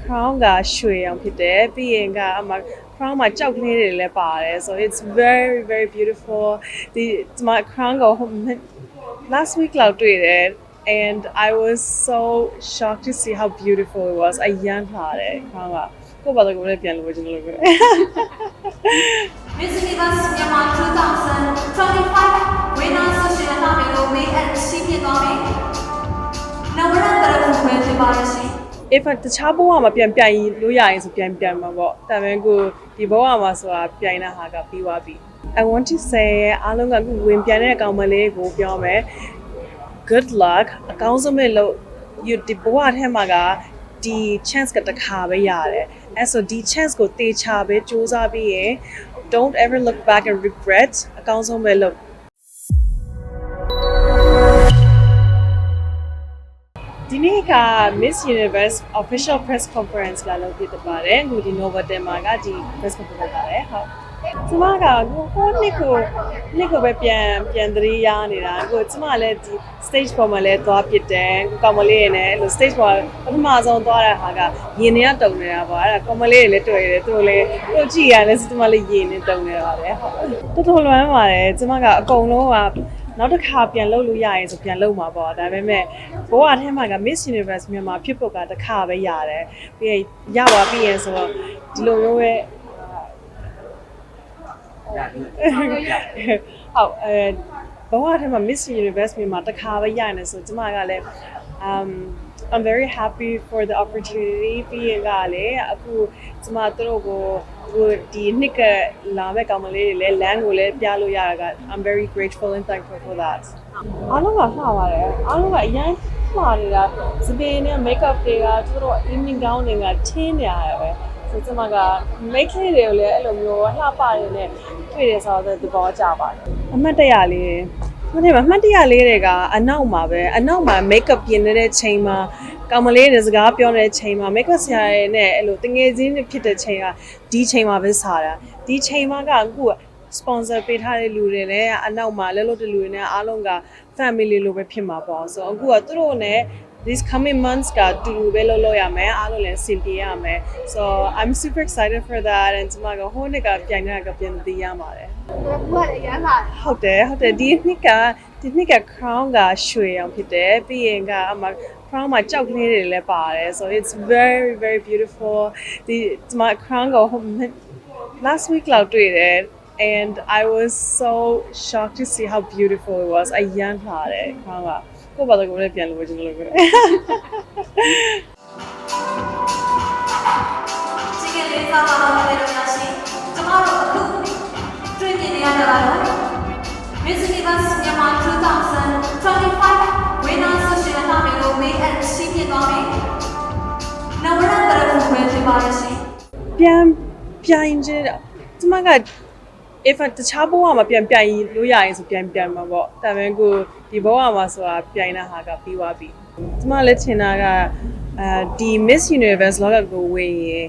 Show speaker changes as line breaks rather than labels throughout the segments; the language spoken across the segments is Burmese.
crown ကရွှေအောင်ဖြစ်တယ်ပြီးရင်ကအမ crown မှာကြောက်ကလေးတွေလည်းပါတယ် so it's very very beautiful ဒီဒီမှာ crown ကိုဟို last week လောက်တွေ့တယ် and I was so shocked to see how beautiful it was အရန်လှတယ် crown ကကိုယ့်ဘာသာကိုယ်လည်းပြန်လို့ကျွန်တော်လုပ်ခဲ့တယ်
Miss Universe Myanmar 2025 winner ဆုရှင်အလှမယ်ကိုမေးအပ်ရှိပြသွားမယ်။နဝရတရခုပဲဖြစ်ပါရရှ င်။
if တခြားဘဝမှာပြန်ပြိုင်လို့ရရင်ဆိုပြန်ပြိုင်မှာပေါ့ဒါပေမဲ့ကိုဒီဘဝမှာဆိုတာပြိုင်တဲ့ဟာကပြီးသွားပြီ I want to say အားလုံးကအခုဝင်ပြိုင်တဲ့အကောင်မလေးကိုပြောမယ် good luck အကောင်းဆုံးပဲလို့ you ဒီဘဝထဲမှာကဒီ chance ကတစ်ခါပဲရတယ်အဲဆိုဒီ chance ကိုတေချာပဲစူးစမ်းပြီးရင် don't ever look back and regret အကောင်းဆုံးပဲလို့ ဒီနေ့က Miss Universe Official Press Conference လာလုပ်ဖြစ်ပါတယ်။အခုဒီ Novotel မှာကဒီ Press Conference ပါတယ်။ဟုတ်။ကျမကကိုဟိုနှစ်ကိုနှစ်ကိုပဲပြန်ပြန်သတိရနေတာ။ကိုကျမလည်းဒီ stage ပေါ်မှာလည်းသွားဖြစ်တယ်။ကိုကောင်မလေးရယ်နဲ့အဲ့လို stage ပေါ်ပထမဆုံးသွားတဲ့ဟာကရင်ထဲကတုံနေတာပေါ့။အဲ့ဒါကောင်မလေးတွေလည်းတွေ့ရတယ်။သူတို့လည်းသူတို့ကြည့်ရတယ်ဆိုကျမလည်းရင်နဲ့တုံနေတာပါပဲ။ဟုတ်။တော်တော်လွမ်းပါတယ်။ကျမကအကုန်လုံးက နောက်တစ်ခါပြန်လုပ်လို့ရရင်ဆိုပြန်လုပ်မှာပေါ့ဒါပေမဲ့ဘဝထဲမှာက Miss Universe မြန်မာဖြစ်ဖို့ကတစ်ခါပဲရတယ်ပြီးရင်ရပါပြီးရင်ဆိုတော့ဒီလိုမျိုးပဲဟုတ်အဲဘဝထဲမှာ Miss Universe မြန်မာတစ်ခါပဲရနေဆိုကျမကလည်း um I'm very happy for the opportunity ပြီးရင်ကလည်းအခုကျမတို့ကို ဟိုဒီနှစ်ကလာမဲ့ကောင်မလေးတွေလည်းလမ်းကိုလည်းပြလို့ရတာက I'm very grateful and thankful for that အားလုံးကလှပါတယ်အားလုံးကအရင်လှနေတာစပင်းနဲ့ makeup တွေကသူတို့ evening gown တွေကထင်းနေရတယ်ပဲဆိုကျမက make လေးတွေကိုလည်းအဲ့လိုမျိုးလှပရနေတွေ့တယ်ဆိုတော့သဘောကျပါတယ်အမှတ်တရလေးမနေ့ကအမှတ်တရလေးတွေကအနောက်မှာပဲအနောက်မှာ makeup ပြင်နေတဲ့ချိန်မှာ ကောင်မလေးတွေစကားပြောနေတဲ့ချိန်မှာ makeup ဆရာတွေနဲ့အဲ့လိုတငယ်ချင်းတွေဖြစ်တဲ့ချိန်ကဒီချိန်မှာပဲစားတာဒီချိန်မှာကအခုက sponsor ပေးထားတဲ့လူတွေလည်းအနောက်မှာလဲလို့တလူတွေနဲ့အားလုံးက family လိုပဲဖြစ်မှာပေါ့ဆိုတော့အခုကသူတို့နဲ့ this coming months ကတူတူပဲလုပ်လို့ရမယ်အားလုံးလည်းစင်ပြေရမယ် so I'm super excited for that and ကျွန်မကဟိုနှစ်ကပြိုင်တဲ့ကပြန်သိရပါတယ်
ဘုရားလည်းရမ်းလာတယ်
ဟုတ်တယ်ဟုတ်တယ်ဒီနှစ်ကဒီနှစ်က crown ကရွှေအောင်ဖြစ်တယ်ပြီးရင်ကအမ crown မှာကြောက်ကလေးတွေလည်းပါတယ် so it's very very beautiful ဒီဒီမှာ crown ကိုဟို last week လောက်တွေ့တယ် and I was so shocked to see how beautiful it was အရန်လှတယ် crown ကကိုယ့်ဘာသာကိုယ်လည်းပြန်လို့ကျွန်တော်လုပ်ခဲ့တယ်
ချစ်ကလေးစားပါတော့တယ်လို့ရရှင်ကျမတို့အခုတွေ့မြင်နေရတာကတော့ Miss Universe Myanmar 2025
ပြန်ပြိုင်ခြင်းကျမက if တခြားဘဝမှာပြန်ပြိုင်လို့ရရင်ဆိုပြန်ပြိုင်မှာပေါ့ဒါပေမဲ့ကိုဒီဘဝမှာဆိုတာပြိုင်တဲ့ဟာကပြီးသွားပြီကျမလည်းထင်တာကအဲဒီ Miss Universe လောကကိုဝင်ရင်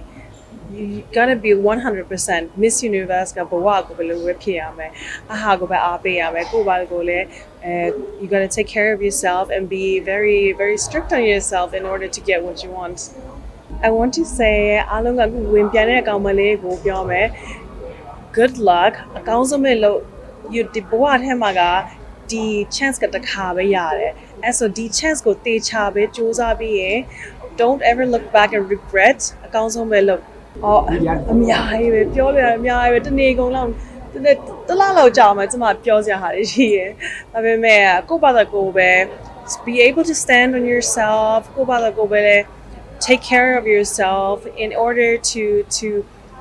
you gotta be 100% Miss Universe ကဘဝကိုဘယ်လိုပဲဖြစ်ရမယ်အဟာကိုပဲအားပေးရမယ်ကိုယ့်ဘာကိုလည်းအဲ you gotta take care of yourself and be very very strict on yourself in order to get what you want I want to say အားလုံးကအခုဝင်ပြန်တဲ့အကောင်မလေးကိုပြောမယ် good luck အကောင်းဆုံးပဲလို့ you ဒီဘဝထဲမှာကဒီ chance ကတစ်ခါပဲရတယ်အဲဆိုဒီ chance ကိုတေချာပဲစူးစမ်းပြီးရင် don't ever look back and regret အကောင်းဆုံးပဲလို့အော်အများကြီးပဲပြောလို့ရတယ်အများကြီးပဲတနေ့ကုန်လောက်တနေ့တစ်လလောက်ကြာမှကျမပြောစရာဟာတွေရှိရယ်ဒါပေမဲ့ကိုယ့်ဘာသာကိုယ်ပဲ be able to stand on yourself ကိုယ့်ဘာသာကိုယ်ပဲလေ take care of yourself in order to to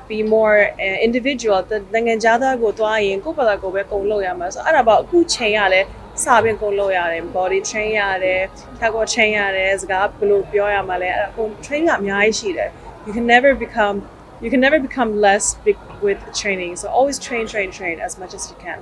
be more uh, individual တနိုင်ငံခြားသားကိုတွားရင်ကိုယ့်ဘာသာကိုယ်ပဲကုန်လို့ရမှာဆိုအဲ့ဒါပေါ့အခုချိန်ရလဲစာပြင်ကုန်လို့ရတယ် body train ရတယ်ခါကို train ရတယ်စကားဘယ်လိုပြောရမှာလဲအဲ့ဒါကုန် train ကအများကြီးရှိတယ် you can never become you can never become less big with training so always train train train as much as you can